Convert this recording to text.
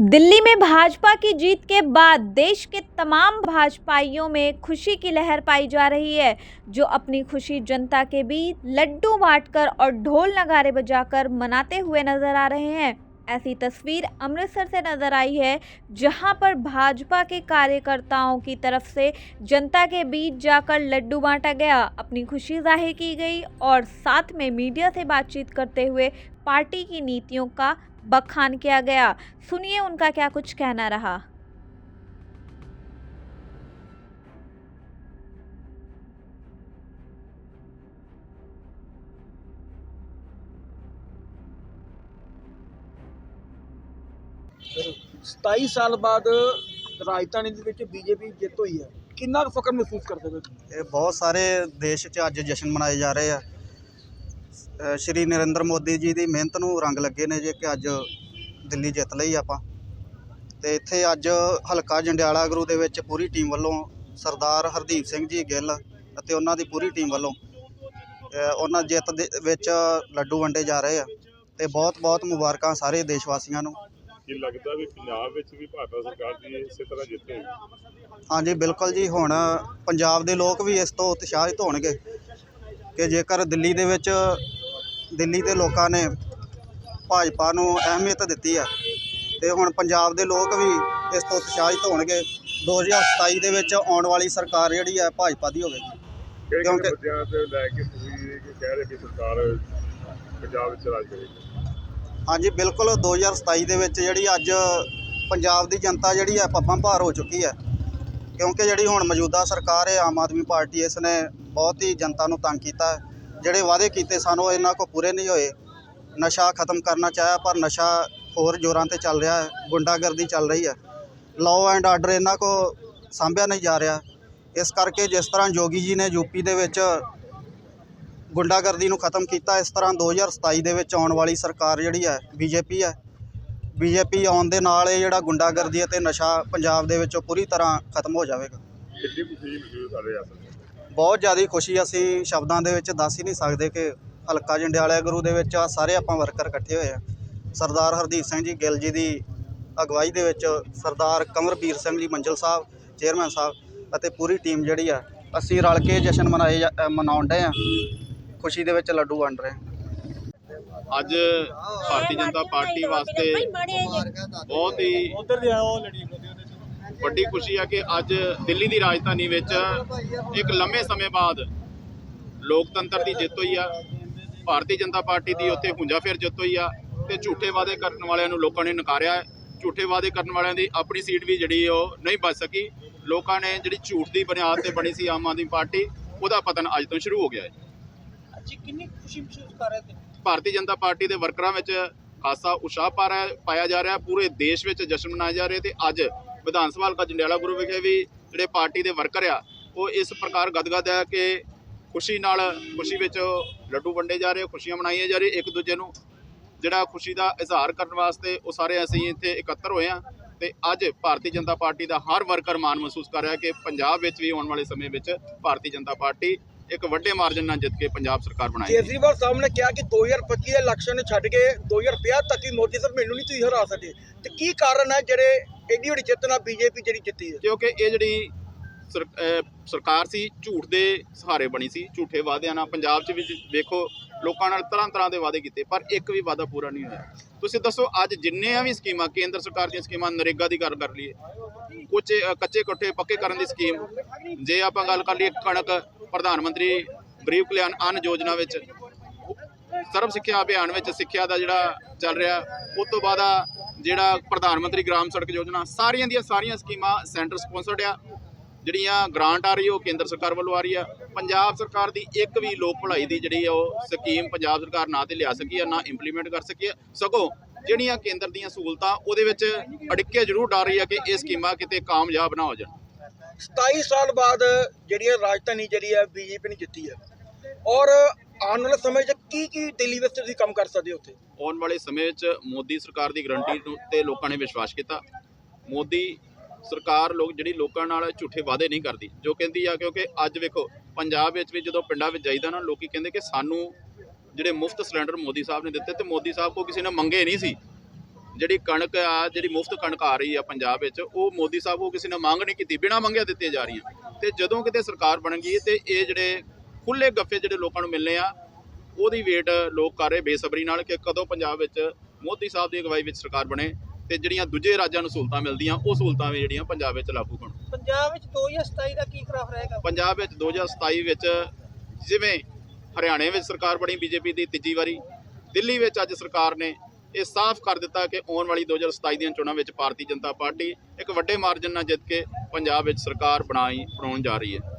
दिल्ली में भाजपा की जीत के बाद देश के तमाम भाजपाइयों में खुशी की लहर पाई जा रही है, जो अपनी खुशी जनता के बीच लड्डू बांटकर और ढोल नगारे बजाकर मनाते हुए नज़र आ रहे हैं। ऐसी तस्वीर अमृतसर से नज़र आई है, जहाँ पर भाजपा के कार्यकर्ताओं की तरफ़ से जनता के बीच जाकर लड्डू बांटा गया। अपनी खुशी ज़ाहिर की गई और साथ में मीडिया से बातचीत करते हुए पार्टी की नीतियों का बखान किया गया सुनिए उनका क्या कुछ कहना रहा ਸਰ 27 ਸਾਲ ਬਾਅਦ ਰਾਜਧਾਨੀ ਦੇ ਵਿੱਚ ਬੀਜੇਪੀ ਜਿੱਤ ਹੋਈ ਹੈ ਕਿੰਨਾ ਕੁ ਫਖਰ ਮਹਿਸੂਸ ਕਰਦੇ ਹੋ ਇਹ ਬਹੁਤ ਸਾਰੇ ਦੇਸ਼ 'ਚ ਅੱਜ ਜਸ਼ਨ ਮਨਾਏ ਜਾ ਰਹੇ ਆ ਅ, ਸ਼੍ਰੀ ਨਰਿੰਦਰ ਮੋਦੀ ਜੀ ਦੀ ਮਿਹਨਤ ਨੂੰ ਰੰਗ ਲੱਗੇ ਨੇ ਜੇ ਕਿ ਅੱਜ ਦਿੱਲੀ ਜਿੱਤ ਲਈ ਆਪਾਂ। ਤੇ ਇੱਥੇ ਅੱਜ ਹਲਕਾ ਜੰਡਿਆਲਾ ਗੁਰੂ ਦੇ ਵਿੱਚ ਪੂਰੀ ਟੀਮ ਵੱਲੋਂ ਸਰਦਾਰ ਹਰਦੀਪ ਸਿੰਘ ਜੀ ਗਿੱਲ ਅਤੇ ਉਹਨਾਂ ਦੀ ਪੂਰੀ ਟੀਮ ਵੱਲੋਂ ਉਹਨਾਂ ਜਿੱਤ ਦੇ ਵਿੱਚ ਲੱਡੂ ਵੰਡੇ ਜਾ ਰਹੇ ਆ। ਤੇ ਬਹੁਤ ਬਹੁਤ ਮੁਬਾਰਕਾਂ ਸਾਰੇ ਦੇਸ਼ ਵਾਸੀਆਂ ਨੂੰ। ਕੀ ਲੱਗਦਾ ਵੀ ਪੰਜਾਬ ਵਿੱਚ ਵੀ ਭਾਰਤ ਸਰਕਾਰ ਦੀ ਇਸੇ ਤਰ੍ਹਾਂ ਜਿੱਤ? ਹੋਈ ਹਾਂਜੀ ਬਿਲਕੁਲ ਜੀ। ਹੁਣ ਪੰਜਾਬ ਦੇ ਲੋਕ ਵੀ ਇਸ ਤੋਂ ਉਤਸ਼ਾਹਿਤ ਹੋਣਗੇ ਕਿ ਜੇਕਰ ਦਿੱਲੀ ਦੇ ਵਿੱਚ ਦਿੱਲੀ ਦੇ ਲੋਕਾਂ ਨੇ ਭਾਜਪਾ ਨੂੰ ਅਹਿਮੀਅਤ ਦਿੱਤੀ ਆ। ਤੇ ਹੁਣ ਪੰਜਾਬ ਦੇ ਲੋਕ ਵੀ ਇਸ ਤੋਂ ਉਤਸ਼ਾਹਿਤ ਹੋਣਗੇ। 2027 ਦੇ ਵਿੱਚ ਆਉਣ ਵਾਲੀ ਸਰਕਾਰ ਜਿਹੜੀ ਹੈ ਭਾਜਪਾ ਦੀ ਹੋਵੇਗੀ। ਕਿਉਂਕਿ- ਮੁੱਦਿਆਂ ਤੇ ਲੈ ਕੇ ਤੁਸੀਂ ਇਹ ਕਿ ਕਹਿ ਰਹੇ ਕਿ ਸਰਕਾਰ ਪੰਜਾਬ ਵਿੱਚ ਰਾਜ ਕਰੇਗੀ? ਹਾਂਜੀ ਬਿਲਕੁਲ 2027 ਦੇ ਵਿੱਚ ਜਿਹੜੀ ਅੱਜ ਪੰਜਾਬ ਦੀ ਜਨਤਾ ਜਿਹੜੀ ਹੈ ਪੱਪਾਂ ਭਾਰ ਹੋ ਚੁੱਕੀ ਹੈ ਕਿਉਂਕਿ ਜਿਹੜੀ ਹੁਣ ਮੌਜੂਦਾ ਸਰਕਾਰ ਹੈ ਆਮ ਆਦਮੀ ਪਾਰਟੀ ਇਸ ਨੇ ਬਹੁਤ ਹੀ ਜਨਤਾ ਨੂੰ ਤੰਗ ਕੀਤਾ। ਹੈ ਜਿਹੜੇ ਵਾਅਦੇ ਕੀਤੇ ਸਨ, ਉਹ ਇਹਨਾਂ ਕੋ ਪੂਰੇ ਨਹੀਂ ਹੋਏ। ਨਸ਼ਾ ਖਤਮ ਕਰਨਾ ਚਾਹਿਆ, ਪਰ ਨਸ਼ਾ ਹੋਰ ਜ਼ੋਰਾਂ ਤੇ ਚੱਲ ਰਿਹਾ ਹੈ, ਗੁੰਡਾਗਰਦੀ ਚੱਲ ਰਹੀ ਹੈ। ਲਾਅ ਐਂਡ ਆਰਡਰ ਇਹਨਾਂ ਕੋ ਸਾਂਭਿਆ ਨਹੀਂ ਜਾ ਰਿਹਾ। ਇਸ ਕਰਕੇ ਜਿਸ ਤਰ੍ਹਾਂ ਯੋਗੀ ਜੀ ਨੇ ਯੂਪੀ ਦੇ ਵਿੱਚ ਗੁੰਡਾਗਰਦੀ ਨੂੰ ਖਤਮ ਕੀਤਾ, ਇਸ ਤਰ੍ਹਾਂ 2027 ਦੇ ਵਿੱਚ ਆਉਣ ਵਾਲੀ ਸਰਕਾਰ ਜਿਹੜੀ ਹੈ ਬੀਜੇਪੀ ਹੈ ਬੀਜੇਪੀ ਆਉਣ ਦੇ ਨਾਲ ਇਹ ਜਿਹੜਾ ਗੁੰਡਾਗਰਦੀ ਅਤੇ ਨਸ਼ਾ ਪੰਜਾਬ ਦੇ ਵਿੱਚੋਂ ਪੂਰੀ ਤਰ੍ਹਾਂ ਖਤਮ ਹੋ ਜਾਵੇਗਾ। ਕਿੰਨੀ ਖੁਸ਼ੀ ਮਹਿਸੂਸ ਕਰ ਰਹੇ ਆ ਬਹੁਤ ਜ਼ਿਆਦਾ ਖੁਸ਼ੀ ਅਸੀਂ ਸ਼ਬਦਾਂ ਦੇ ਵਿੱਚ ਦੱਸ ਹੀ ਨਹੀਂ ਸਕਦੇ ਕਿ ਹਲਕਾ ਜੰਡਿਆਲਾ ਗੁਰੂ ਦੇ ਵਿੱਚ ਆ ਸਾਰੇ ਆਪਾਂ ਵਰਕਰ ਇਕੱਠੇ ਹੋਏ ਆ। ਸਰਦਾਰ ਹਰਦੀਪ ਸਿੰਘ ਜੀ ਗਿੱਲ ਜੀ ਦੀ ਅਗਵਾਈ ਦੇ ਵਿੱਚ ਸਰਦਾਰ ਕਮਰਵੀਰ ਸਿੰਘ ਜੀ ਮੰਜਲ ਸਾਹਿਬ ਚੇਅਰਮੈਨ ਸਾਹਿਬ ਅਤੇ ਪੂਰੀ ਟੀਮ ਜਿਹੜੀ ਆ ਅਸੀਂ ਰਲ ਕੇ ਜਸ਼ਨ ਮਨਾਏ ਮਨਾਉਣ ਡਏ ਆ। ਖੁਸ਼ੀ ਦੇ ਵਿੱਚ ਲੱਡੂ ਵੰਡ ਰਹੇ ਹਾਂ ਅੱਜ ਭਾਰਤੀ ਜਨਤਾ ਪਾਰਟੀ ਵਾਸਤੇ ਬਹੁਤ ਹੀ ਉਧਰ ਦੇ ਆਓ ਲੜੀ ਵੱਡੀ ਖੁਸ਼ੀ ਹੈ ਕਿ ਅੱਜ ਦਿੱਲੀ ਦੀ ਰਾਜਧਾਨੀ ਵਿੱਚ ਇੱਕ ਲੰਮੇ ਸਮੇਂ ਬਾਅਦ ਲੋਕਤੰਤਰ ਦੀ ਜਿੱਤ ਹੋਈ ਆ। ਭਾਰਤੀ ਜਨਤਾ ਪਾਰਟੀ ਦੀ ਉੱਥੇ ਹੁੰਜਾ ਫੇਰ ਜਿੱਤ ਹੋਈ ਆ ਤੇ ਝੂਠੇ ਵਾਅਦੇ ਕਰਨ ਵਾਲਿਆਂ ਨੂੰ ਲੋਕਾਂ ਨੇ ਨਕਾਰਿਆ ਹੈ। ਝੂਠੇ ਵਾਅਦੇ ਕਰਨ ਵਾਲਿਆਂ ਦੀ ਆਪਣੀ ਸੀਟ ਵੀ ਜਿਹੜੀ ਉਹ ਨਹੀਂ ਬਚ ਸਕੀ। ਲੋਕਾਂ ਨੇ ਜਿਹੜੀ ਝੂਠ ਦੀ ਬੁਨਿਆਦ ਤੇ ਬਣੀ ਸੀ ਆਮ ਆਦਮੀ ਪਾਰਟੀ ਉਹਦਾ ਪਤਨ ਅੱਜ ਤੋਂ ਸ਼ੁਰੂ ਹੋ ਗਿਆ ਹੈ। ਅੱਜ ਕਿੰਨੀ ਖੁਸ਼ੀ ਮਹਿਸੂਸ ਕਰ ਰਹੇ ਤੇ ਭਾਰਤੀ ਜਨਤਾ ਪਾਰਟੀ ਦੇ ਵਰਕਰਾਂ ਵਿੱਚ ਖਾਸਾ ਰਿਹਾ ਪਾਇਆ ਜਾ ਰਿਹਾ ਪੂਰੇ ਦੇਸ਼ ਵਿੱਚ ਜਸ਼ਨ ਮਨਾਏ ਜਾ ਰਹੇ ਤੇ ਅੱਜ ਵਿਧਾਨ ਸਭਾ ਹਲਕਾ ਜੰਡਿਆਲਾ ਗੁਰੂ ਵਿਖੇ ਵੀ ਜਿਹੜੇ ਪਾਰਟੀ ਦੇ ਵਰਕਰ ਆ, ਉਹ ਇਸ ਪ੍ਰਕਾਰ ਗਦਗਦ ਹੈ ਕਿ ਖੁਸ਼ੀ ਨਾਲ ਖੁਸ਼ੀ ਵਿੱਚ ਲੱਡੂ ਵੰਡੇ ਜਾ ਰਹੇ, ਖੁਸ਼ੀਆਂ ਮਨਾਈਆਂ ਜਾ ਰਹੀ ਇੱਕ ਦੂਜੇ ਨੂੰ ਜਿਹੜਾ ਖੁਸ਼ੀ ਦਾ ਇਜ਼ਹਾਰ ਕਰਨ ਵਾਸਤੇ ਉਹ ਸਾਰੇ ਅਸੀਂ ਇੱਥੇ ਇਕੱਤਰ ਹੋਏ ਆ ਤੇ ਅੱਜ ਭਾਰਤੀ ਜਨਤਾ ਪਾਰਟੀ ਦਾ ਹਰ ਵਰਕਰ ਮਾਣ ਮਹਿਸੂਸ ਕਰ ਰਿਹਾ ਕਿ ਪੰਜਾਬ ਵਿੱਚ ਵੀ ਆਉਣ ਵਾਲੇ ਸਮੇਂ ਵਿੱਚ ਭਾਰਤੀ ਜਨਤਾ ਪਾਰਟੀ ਇੱਕ ਵੱਡੇ ਮਾਰਜਨ ਨਾਲ ਜਿੱਤ ਕੇ ਪੰਜਾਬ ਸਰਕਾਰ ਬਣਾਏਗੀ ਕੇਜਰੀਵਾਲ ਸਾਹਿਬ ਨੇ ਕਿਹਾ ਕਿ 2025 ਦੇ ਇਲੈਕਸ਼ਨ ਨੂੰ ਛੱਡ ਕੇ 2050 ਤੱਕ ਹੀ ਮੋਦੀ ਸਾਹਿਬ ਮੈਨੂੰ ਨਹੀਂ ਤੁਸੀਂ ਹਰਾ ਸਕਦੇ ਤੇ ਕੀ ਕਾਰਨ ਹੈ ਜਿਹੜੇ ਐਡੀ ਵੱਡੀ ਜਿੱਤ ਨਾਲ ਬੀਜੇਪੀ ਜਿਹੜੀ ਜਿੱਤੀ ਹੈ? ਕਿਉਂਕਿ ਇਹ ਜਿਹੜੀ ਸਰ- ਸਰਕਾਰ ਸੀ ਝੂਠ ਦੇ ਸਹਾਰੇ ਬਣੀ ਸੀ ਝੂਠੇ ਵਾਅਦਿਆਂ ਨਾਲ ਪੰਜਾਬ 'ਚ ਵੀ ਵੇਖੋ ਲੋਕਾਂ ਨਾਲ ਤਰ੍ਹਾਂ ਤਰ੍ਹਾਂ ਦੇ ਵਾਅਦੇ ਕੀਤੇ ਪਰ ਇੱਕ ਵੀ ਵਾਅਦਾ ਪੂਰਾ ਨਹੀਂ ਹੋਇਆ। ਤੁਸੀਂ ਦੱਸੋ ਅੱਜ ਜਿੰਨੀਆਂ ਵੀ ਸਕੀਮਾਂ ਕੇਂਦਰ ਸਰਕਾਰ ਦੀਆਂ ਸਕੀਮਾਂ ਨਰੇਗਾ ਦੀ ਗੱਲ ਕਰ ਲਈਏ ਕੁਝ ਕੱਚੇ ਕੋਠੇ ਪੱਕੇ ਕਰਨ ਦੀ ਸਕੀਮ ਜੇ ਆਪਾਂ ਗੱਲ ਕਰ ਲਈਏ ਕਣਕ ਪ੍ਰਧਾਨ ਮੰਤਰੀ ਗਰੀਬ ਕਲਿਆਣ ਅੰਨ ਯੋਜਨਾ ਵਿੱਚ ਸਰਬ ਸਿੱਖਿਆ ਅਭਿਆਨ ਵਿੱਚ ਸਿੱਖਿਆ ਦਾ ਜਿਹੜਾ ਚੱਲ ਰਿਹਾ ਉਸ ਤੋਂ ਬਾਅਦ ਆ ਜਿਹੜਾ ਪ੍ਰਧਾਨ ਮੰਤਰੀ ਗ੍ਰਾਮ ਸੜਕ ਯੋਜਨਾ, ਸਾਰੀਆਂ ਦੀਆਂ ਸਾਰੀਆਂ ਸਕੀਮਾਂ ਸੈਂਟਰ ਸਪਾਂਸਰਡ ਆ। ਜਿਹੜੀਆਂ ਗ੍ਰਾਂਟ ਆ ਰਹੀ ਉਹ ਕੇਂਦਰ ਸਰਕਾਰ ਵੱਲੋਂ ਆ ਰਹੀ ਆ। ਪੰਜਾਬ ਸਰਕਾਰ ਦੀ ਇੱਕ ਵੀ ਲੋਕ ਭਲਾਈ ਦੀ ਜਿਹੜੀ ਆ, ਉਹ ਸਕੀਮ ਪੰਜਾਬ ਸਰਕਾਰ ਨਾ ਤੇ ਲਿਆ ਸਕੀ ਆ, ਨਾ ਇੰਪਲੀਮੈਂਟ ਕਰ ਸਕੀ ਆ। ਸਗੋਂ ਜਿਹੜੀਆਂ ਕੇਂਦਰ ਦੀਆਂ ਸਹੂਲਤਾਂ, ਉਹਦੇ ਵਿੱਚ ਅੜਿੱਕੇ ਜ਼ਰੂਰ ਡਰ ਰਹੀ ਆ ਕਿ ਇਹ ਸਕੀਮਾਂ ਕਿਤੇ ਕਾਮਯਾਬ ਨਾ ਹੋ ਜਾਣ। 27 ਸਾਲ ਬਾਅਦ ਜਿਹੜੀ ਹੈ ਰਾਜਧਾਨੀ ਜਿਹੜੀ ਹੈ, ਬੀਜੇਪੀ ਨੇ ਜਿੱਤੀ ਹੈ। ਔਰ ਆਉਣ ਵਾਲੇ ਸਮੇਂ 'ਚ ਕੀ ਕੀ ਦਿੱਲੀ ਵਿੱਚ ਤੁਸੀਂ ਕੰਮ ਕਰ ਸਕਦੇ ਹੋ ਉੱਥੇ? ਆਉਣ ਵਾਲੇ ਸਮੇਂ ਵਿੱਚ ਮੋਦੀ ਸਰਕਾਰ ਦੀ ਗਰੰਟੀ ਤੇ ਲੋਕਾਂ ਨੇ ਵਿਸ਼ਵਾਸ ਕੀਤਾ। ਮੋਦੀ ਸਰਕਾਰ ਲੋਕ ਜਿਹੜੀ ਲੋਕਾਂ ਨਾਲ ਝੂਠੇ ਵਾਅਦੇ ਨਹੀਂ ਕਰਦੀ, ਜੋ ਕਹਿੰਦੀ ਆ ਕਿਉਂਕਿ ਅੱਜ ਵੇਖੋ, ਪੰਜਾਬ ਵਿੱਚ ਵੀ ਜਦੋਂ ਪਿੰਡਾਂ ਵਿੱਚ ਜਾਈਦਾ ਨਾ, ਲੋਕੀ ਕਹਿੰਦੇ ਕਿ ਸਾਨੂੰ ਜਿਹੜੇ ਮੁਫਤ ਸਿਲੰਡਰ ਮੋਦੀ ਸਾਹਿਬ ਨੇ ਦਿੱਤੇ ਤੇ ਮੋਦੀ ਸਾਹਿਬ ਕੋ ਕਿਸੇ ਨੇ ਮੰਗੇ ਨਹੀਂ ਸੀ। ਜਿਹੜੀ ਕਣਕ ਆ ਜਿਹੜੀ ਮੁਫਤ ਕਣਕ ਆ ਰਹੀ ਆ ਪੰਜਾਬ ਵਿੱਚ ਉਹ ਮੋਦੀ ਸਾਹਿਬ ਉਹ ਕਿਸੇ ਨੇ ਮੰਗ ਨਹੀਂ ਕੀਤੀ ਬਿਨਾਂ ਮੰਗਿਆ ਦਿੱਤੀਆਂ ਜਾ ਰਹੀਆਂ। ਤੇ ਜਦੋਂ ਕਿਤੇ ਸਰਕਾਰ ਬਣਨਗੀ ਤੇ ਇਹ ਜਿਹੜੇ ਖੁੱਲੇ ਗੱਫੇ ਜਿਹੜੇ ਲੋਕਾਂ ਨੂੰ ਮਿਲਨੇ ਆ ਉਹਦੀ ਵੇਟ ਲੋਕ ਕਰ ਰਹੇ ਬੇਸਬਰੀ ਨਾਲ ਕਿ ਕਦੋਂ ਪੰਜਾਬ ਵਿੱਚ ਮੋਦੀ ਸਾਹਿਬ ਦੀ ਅਗਵਾਈ ਵਿੱਚ ਸਰਕਾਰ ਬਣੇ ਤੇ ਜਿਹੜੀਆਂ ਦੂਜੇ ਰਾਜਾਂ ਨੂੰ ਸਹੂਲਤਾਂ ਮਿਲਦੀਆਂ ਉਹ ਸਹੂਲਤਾਂ ਵੀ ਜਿਹੜੀਆਂ ਪੰਜਾਬ ਵਿੱਚ ਲਾਗੂ ਹੋਣ। ਪੰਜਾਬ ਵਿੱਚ 2027 ਦਾ ਕੀ ਗ੍ਰਾਫ ਰਹੇਗਾ? ਪੰਜਾਬ ਵਿੱਚ 2027 ਵਿੱਚ ਜਿਵੇਂ ਹਰਿਆਣੇ ਵਿੱਚ ਸਰਕਾਰ ਬਣੀ ਬੀਜੇਪੀ ਦੀ ਤੀਜੀ ਵਾਰੀ ਦਿੱਲੀ ਵਿੱਚ ਅੱਜ ਸਰਕਾਰ ਨੇ ਇਹ ਸਾਫ਼ ਕਰ ਦਿੱਤਾ ਕਿ ਆਉਣ ਵਾਲੀ 2027 ਦੀਆਂ ਚੋਣਾਂ ਵਿੱਚ ਭਾਰਤੀ ਜਨਤਾ ਪਾਰਟੀ ਇੱਕ ਵੱਡੇ ਮਾਰਜਨ ਨਾਲ ਜਿੱਤ ਕੇ ਪੰਜਾਬ ਵਿੱਚ ਸਰਕਾਰ ਬਣਾਈ, ਬਣਾਉਣ ਜਾ ਰਹੀ ਹੈ।